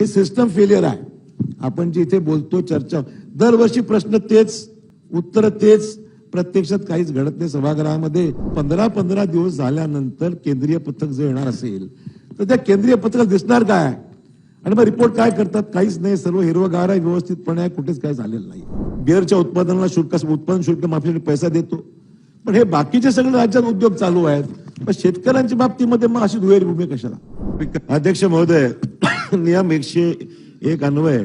हे system failure आहे. आपण जे इथे बोलतो चर्चा दरवर्षी प्रश्न तेच उत्तर तेच प्रत्यक्षात काहीच घडत नाही. सभागृहामध्ये पंधरा पंधरा दिवस झाल्यानंतर केंद्रीय पथक जर येणार असेल तर त्या केंद्रीय पथकात दिसणार काय? आणि मग रिपोर्ट काय करतात? काहीच नाही. सर्व हिरवगार आहे व्यवस्थितपणे आहे कुठेच काय झालेलं नाही. बिअरच्या उत्पादनाला शुल्क उत्पादन शुल्क माफीसाठी पैसा देतो. पण हे बाकीचे सगळे राज्यात उद्योग चालू आहेत. पण शेतकऱ्यांच्या बाबतीमध्ये मग अशी दुहेरी भूमिका कशाला? अध्यक्ष महोदय नियम एकशे एक अन्वय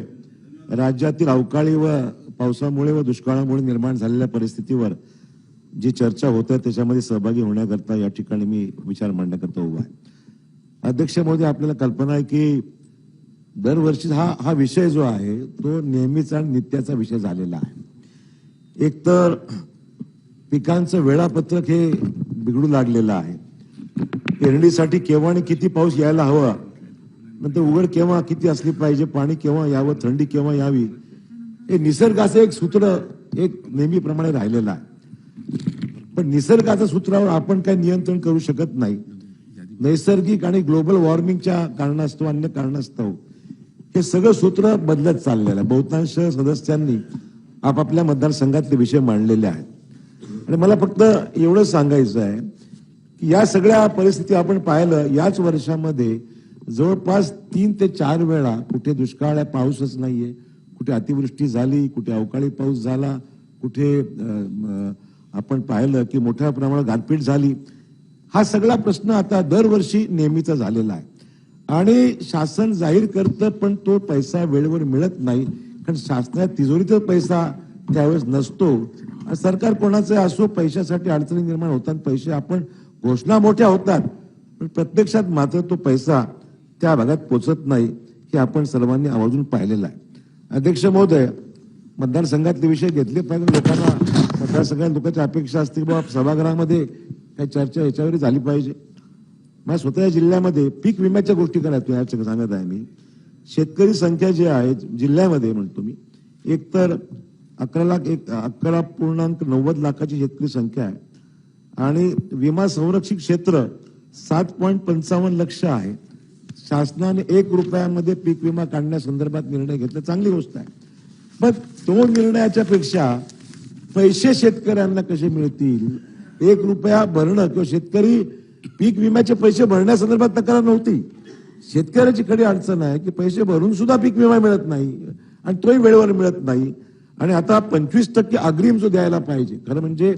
राज्यातील अवकाळी व पावसामुळे व दुष्काळामुळे निर्माण झालेल्या परिस्थितीवर जी चर्चा होत आहे त्याच्यामध्ये सहभागी होण्याकरता या ठिकाणी मी विचार मांडण्याकरता उभा आहे. अध्यक्ष मोदी आपल्याला कल्पना आहे की दरवर्षी हा हा विषय जो आहे तो नेहमीचा आणि नित्याचा विषय झालेला आहे. एकतर पिकांचं वेळापत्रक हे बिघडू लागलेलं आहे. पेरणीसाठी केव्हा आणि किती पाऊस यायला हवा नंतर उघड केव्हा किती असली पाहिजे पाणी केव्हा यावं थंडी केव्हा यावी? हे निसर्गाचं एक सूत्र एक नेहमीप्रमाणे राहिलेलं आहे. पण निसर्गाच्या सूत्रावर आपण काही नियंत्रण करू शकत नाही. नैसर्गिक आणि ग्लोबल वॉर्मिंगच्या कारणास्तव अन्य कारणास्तव हे सगळं सूत्र बदलत चाललेलं आहे. बहुतांश सदस्यांनी आपापल्या मतदारसंघातले विषय मांडलेले आहेत. आणि मला फक्त एवढं सांगायचं आहे की या सगळ्या परिस्थिती आपण पाहिलं याच वर्षामध्ये जवळपास तीन ते चार वेळा कुठे दुष्काळ आहे पाऊसच नाहीये कुठे अतिवृष्टी झाली कुठे अवकाळी पाऊस झाला कुठे आपण पाहिलं की मोठ्या प्रमाणात गारपीट झाली. हा सगळा प्रश्न आता दरवर्षी नेहमीचा झालेला आहे. आणि शासन जाहीर करतं पण तो पैसा वेळेवर मिळत नाही. कारण शासनाच्या तिजोरीचा पैसा त्यावेळेस नसतो. सरकार कोणाचं असो पैशासाठी अडचणी निर्माण होतात पैसे आपण घोषणा मोठ्या होतात. पण प्रत्यक्षात मात्र तो पैसा त्या भागात पोचत नाही हे आपण सर्वांनी आवर्जून पाहिलेलं आहे. अध्यक्ष महोदय मतदारसंघातले विषय घेतले पाहिजे लोकांना मतदारसंघात लोकांच्या अपेक्षा असतील बाबा सभागृहामध्ये काही चर्चा याच्यावर झाली पाहिजे. माझ्या स्वतः जिल्ह्यामध्ये पीक विम्याच्या गोष्टी करायचो या सांगत आहे मी. शेतकरी संख्या जी आहे जिल्ह्यामध्ये म्हणतो मी एकतर अकरा लाख एक अकरा पूर्णांक नव्वद लाखाची शेतकरी संख्या आहे. आणि विमा संरक्षित क्षेत्र सात पॉईंट पंचावन्न लक्ष आहे. शासनाने एक रुपयामध्ये पीक विमा काढण्यासंदर्भात निर्णय घेतला. चांगली गोष्ट आहे. पण तो निर्णयाच्या पेक्षा पैसे शेतकऱ्यांना कसे मिळतील? एक रुपया भरणं किंवा शेतकरी पीक विम्याचे पैसे भरण्यासंदर्भात तक्रार नव्हती. शेतकऱ्याची खरी अडचण आहे की पैसे भरून सुद्धा पीक विमा मिळत नाही आणि तोही वेळेवर मिळत नाही. आणि आता पंचवीस टक्के अग्रिम जो द्यायला पाहिजे. खरं म्हणजे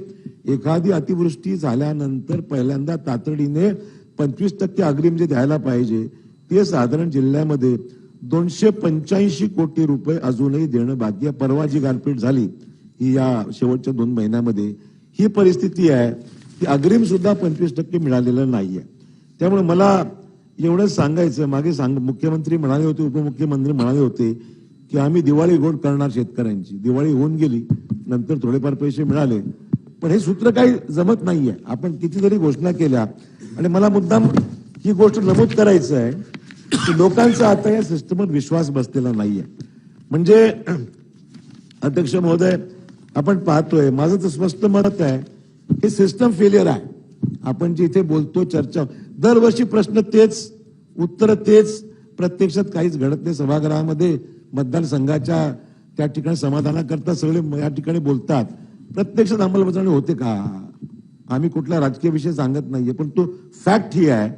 एखादी अतिवृष्टी झाल्यानंतर पहिल्यांदा तातडीने पंचवीस टक्के अग्रिम जे द्यायला पाहिजे हे साधारण जिल्ह्यामध्ये दोनशे पंच्याऐंशी कोटी रुपये अजूनही देणं बाकी आहे. परवा जी गारपीट झाली ही या शेवटच्या दोन महिन्यामध्ये ही परिस्थिती आहे की अग्रिम सुद्धा पंचवीस टक्के मिळालेलं नाहीये. त्यामुळे मला एवढंच सांगायचं मागे सांग मुख्यमंत्री म्हणाले होते उपमुख्यमंत्री म्हणाले होते की आम्ही दिवाळी गोड करणार शेतकऱ्यांची. दिवाळी होऊन गेली नंतर थोडेफार पैसे मिळाले पण हे सूत्र काही जमत नाहीये. आपण कितीतरी घोषणा केल्या आणि मला मुद्दाम ही गोष्ट नमूद करायचं आहे लोकांचा आता या सिस्टमवर विश्वास बसलेला नाहीये. म्हणजे अध्यक्ष महोदय आपण पाहतोय माझं तर स्पष्ट मत आहे हे सिस्टम फेलियर आहे. आपण जे इथे बोलतो चर्चा दरवर्षी प्रश्न तेच उत्तर तेच प्रत्यक्षात काहीच घडत नाही. सभागृहामध्ये मतदारसंघाच्या त्या ठिकाणी समाधानाकरता सगळे या ठिकाणी बोलतात. प्रत्यक्षात अंमलबजावणी होते का? आम्ही कुठला राजकीय विषय सांगत नाहीये पण तो फॅक्ट ही आहे.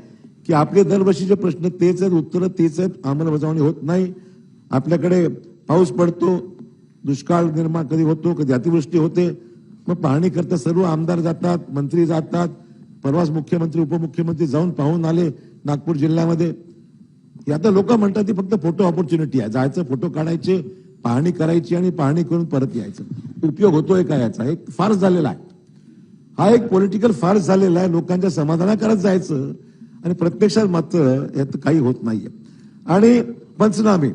की आपले दरवर्षीचे प्रश्न तेच आहेत उत्तर तेच आहेत अंमलबजावणी होत नाही. आपल्याकडे पाऊस पडतो दुष्काळ निर्माण कधी होतो कधी अतिवृष्टी होते. मग पाहणी करता सर्व आमदार जातात मंत्री जातात परवाच मुख्यमंत्री उपमुख्यमंत्री जाऊन पाहून आले नागपूर जिल्ह्यामध्ये. आता लोक म्हणतात ती फक्त फोटो ऑपॉर्च्युनिटी आहे. जायचं फोटो काढायचे पाहणी करायची आणि पाहणी करून परत यायचं. उपयोग होतोय का याचा? एक फार्स झालेला आहे. हा एक पॉलिटिकल फार्स झालेला आहे. लोकांच्या समाधानाकरच जायचं. आणि प्रत्यक्षात मात्र यात काही होत नाहीये. आणि पंचनामे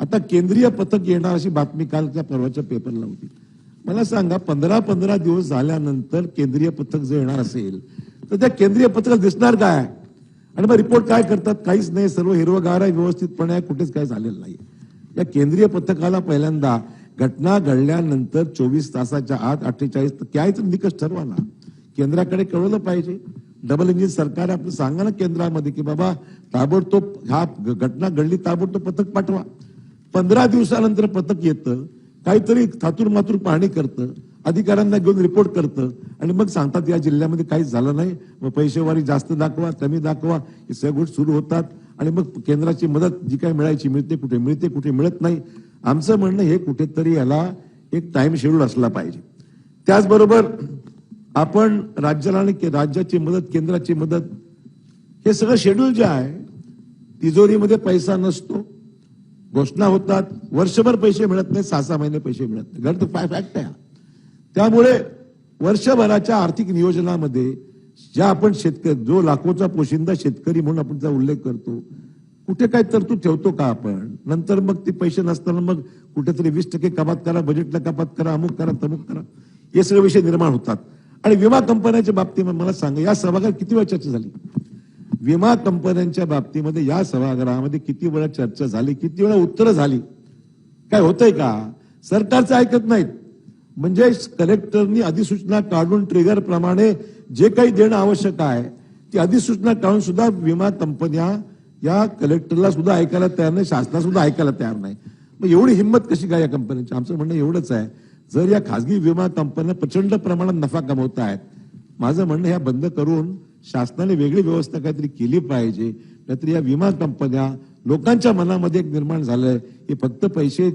आता केंद्रीय पथक येणार अशी बातमी कालच्या परवाच्या पेपरला होती. मला सांगा पंधरा पंधरा दिवस झाल्यानंतर केंद्रीय पथक जर येणार असेल तर त्या केंद्रीय पथकात दिसणार काय? आणि मग रिपोर्ट काय करतात? काहीच नाही सर्व हिरवगार आहे व्यवस्थितपणे आहे कुठेच काय झालेलं नाही या केंद्रीय पथकाला पहिल्यांदा घटना घडल्यानंतर चोवीस तासाच्या आत अठ्ठेचाळीस काय निकष ठरवा ना. केंद्राकडे कळवलं पाहिजे. डबल इंजिन सरकार आपलं सांगा ना केंद्रामध्ये की बाबा ताबडतोब ह्या घटना घडली ताबडतोब पथक पाठवा. पंधरा दिवसानंतर पथक येतं काहीतरी थातूर मातूर पाहणी करतं अधिकाऱ्यांना घेऊन रिपोर्ट करतं आणि मग सांगतात या जिल्ह्यामध्ये काहीच झालं नाही. मग पैसेवारी जास्त दाखवा कमी दाखवा हे सगळ्या गोष्टी सुरू होतात आणि मग केंद्राची मदत जी काही मिळायची मिळते कुठे मिळते कुठे मिळत नाही. आमचं म्हणणं हे कुठेतरी याला एक टाइम शेड्यूल असला पाहिजे. त्याचबरोबर आपण राज्याला आणि राज्याची मदत केंद्राची मदत हे सगळं शेड्यूल जे आहे तिजोरीमध्ये पैसा नसतो. घोषणा होतात. वर्षभर पैसे मिळत नाही सहा सहा महिने पैसे मिळत नाही घडतं फाय फॅक्ट आहे त्यामुळे वर्षभराच्या आर्थिक नियोजनामध्ये ज्या आपण शेतकरी जो लाखोचा पोशिंदा शेतकरी म्हणून आपण त्याचा उल्लेख करतो कुठे काय तरतूद ठेवतो का आपण? नंतर मग ते पैसे नसताना मग कुठेतरी वीस टक्के कपात करा बजेटला कपात करा अमुक करा तमुक करा. हे सगळे विषय निर्माण होतात. आणि विमा कंपन्यांच्या बाबतीमध्ये मला सांगा या सभागृहात किती वेळा चर्चा झाली? विमा कंपन्यांच्या बाबतीमध्ये या सभागृहामध्ये किती वेळा चर्चा झाली किती वेळा उत्तरं झाली? काय होतंय का? सरकारचं ऐकत नाहीत. म्हणजे कलेक्टरनी अधिसूचना काढून ट्रिगर प्रमाणे जे काही देणं आवश्यक आहे ती अधिसूचना काढून सुद्धा विमा कंपन्या या कलेक्टरला सुद्धा ऐकायला तयार नाही शासनाला सुद्धा ऐकायला तयार नाही. मग एवढी हिंमत कशी काय या कंपनीची आमचं म्हणणं एवढंच आहे. जर या खासगी विमा कंपन्या प्रचंड प्रमाणात नफा कमवत आहेत माझं म्हणणं ह्या बंद करून शासनाने वेगळी व्यवस्था काहीतरी केली पाहिजे. नाहीतर या विमा कंपन्या लोकांच्या मनामध्ये एक निर्माण झालंय हे फक्त पैसे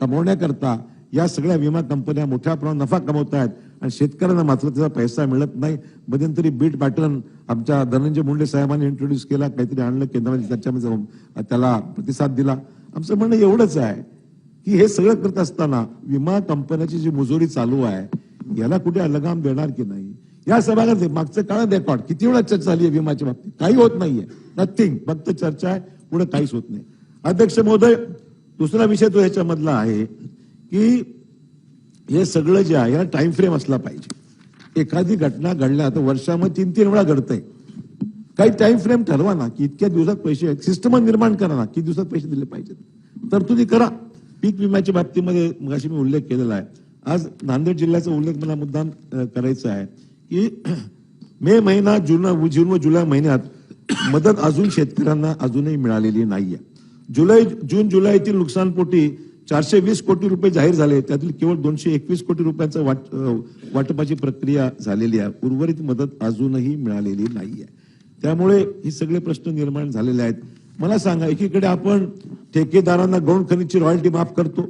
कमवण्याकरता या सगळ्या विमा कंपन्या मोठ्या प्रमाणात नफा कमवत आहेत आणि शेतकऱ्यांना मात्र त्याचा पैसा मिळत नाही. मध्यंतरी बीट पॅटर्न आमच्या धनंजय मुंडे साहेबांनी इंट्रोड्यूस केला काहीतरी आणलं केंद्रामध्ये त्याच्यामध्ये त्याला प्रतिसाद दिला. आमचं म्हणणं एवढंच आहे की हे सगळं करत असताना विमा कंपन्याची जी मुजोरी चालू आहे याला कुठे लगाम देणार की नाही? या सभागृहात मागचं काळ रेकॉर्ड किती वेळा चर्चा झाली आहे विमाच्या बाबतीत? काही होत नाहीये. नथिंग फक्त चर्चा आहे पुढे काहीच होत नाही. अध्यक्ष महोदय दुसरा विषय तो ह्याच्यामधला आहे की हे सगळं जे आहे याला टाइम फ्रेम असला पाहिजे. एखादी घटना घडल्या तर वर्षामध्ये तीन तीन वेळा घडतंय. काही टाइम फ्रेम ठरवा ना की इतक्या दिवसात पैसे सिस्टम निर्माण करा ना किती दिवसात पैसे दिले पाहिजेत. तर तुम्ही करा. पीक विम्याच्या बाबतीमध्ये मगाशी मी उल्लेख केलेला आहे. आज नांदेड जिल्ह्याचा उल्लेख मला मुद्दाम करायचा आहे की मे महिना जून जून व जुलै महिन्यात मदत अजून शेतकऱ्यांना अजूनही मिळालेली नाहीये. जुलै जून जुलैतील नुकसानपोटी चारशे वीस कोटी रुपये जाहीर झाले. त्यातील केवळ दोनशे एकवीस कोटी रुपयांचा वाट वाटपाची प्रक्रिया झालेली आहे. उर्वरित मदत अजूनही मिळालेली नाहीये. त्यामुळे हे सगळे प्रश्न निर्माण झालेले आहेत. मला सांगा एकीकडे आपण ठेकेदारांना गौण खनिजची रॉयल्टी माफ करतो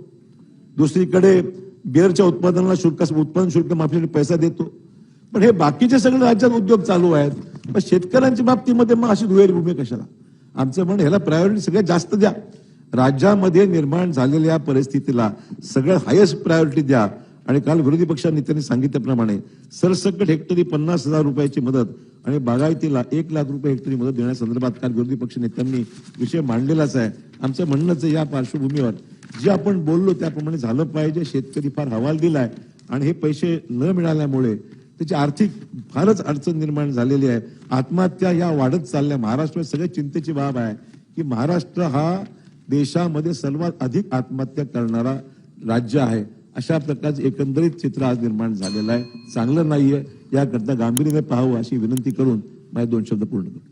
दुसरीकडे बिअरच्या उत्पादनाला शुल्क उत्पादन शुल्क माफीसाठी पैसा देतो. पण हे बाकीचे सगळे राज्यात उद्योग चालू आहेत. पण शेतकऱ्यांच्या बाबतीमध्ये मग अशी दुहेरी भूमिका कशाला? आमचं म्हणणं ह्याला प्रायोरिटी सगळ्यात जास्त द्या. राज्यामध्ये निर्माण झालेल्या परिस्थितीला सगळ्यात हायेस्ट प्रायोरिटी द्या. आणि काल विरोधी पक्ष नेत्यांनी सांगितल्याप्रमाणे सरसकट हेक्टरी पन्नास हजार रुपयाची मदत आणि बागायतीला एक लाख रुपये हेक्टरी मदत देण्यासंदर्भात काल विरोधी पक्ष नेत्यांनी विषय मांडलेलाच आहे. आमचं म्हणणंच आहे या पार्श्वभूमीवर जे आपण बोललो त्याप्रमाणे झालं पाहिजे. शेतकरी फार हवाल दिलाय आणि हे पैसे न मिळाल्यामुळे त्याची आर्थिक फारच अडचण निर्माण झालेली आहे. आत्महत्या या वाढत चालल्या. महाराष्ट्र सगळ्यात चिंतेची बाब आहे की महाराष्ट्र हा देशामध्ये सर्वात अधिक आत्महत्या करणारा राज्य आहे. अशा प्रकारचं एकंदरीत चित्र आज निर्माण झालेलं आहे. चांगलं नाहीये. याकरता गांभीर्याने पाहावं अशी विनंती करून माझे दोन शब्द पूर्ण करतो.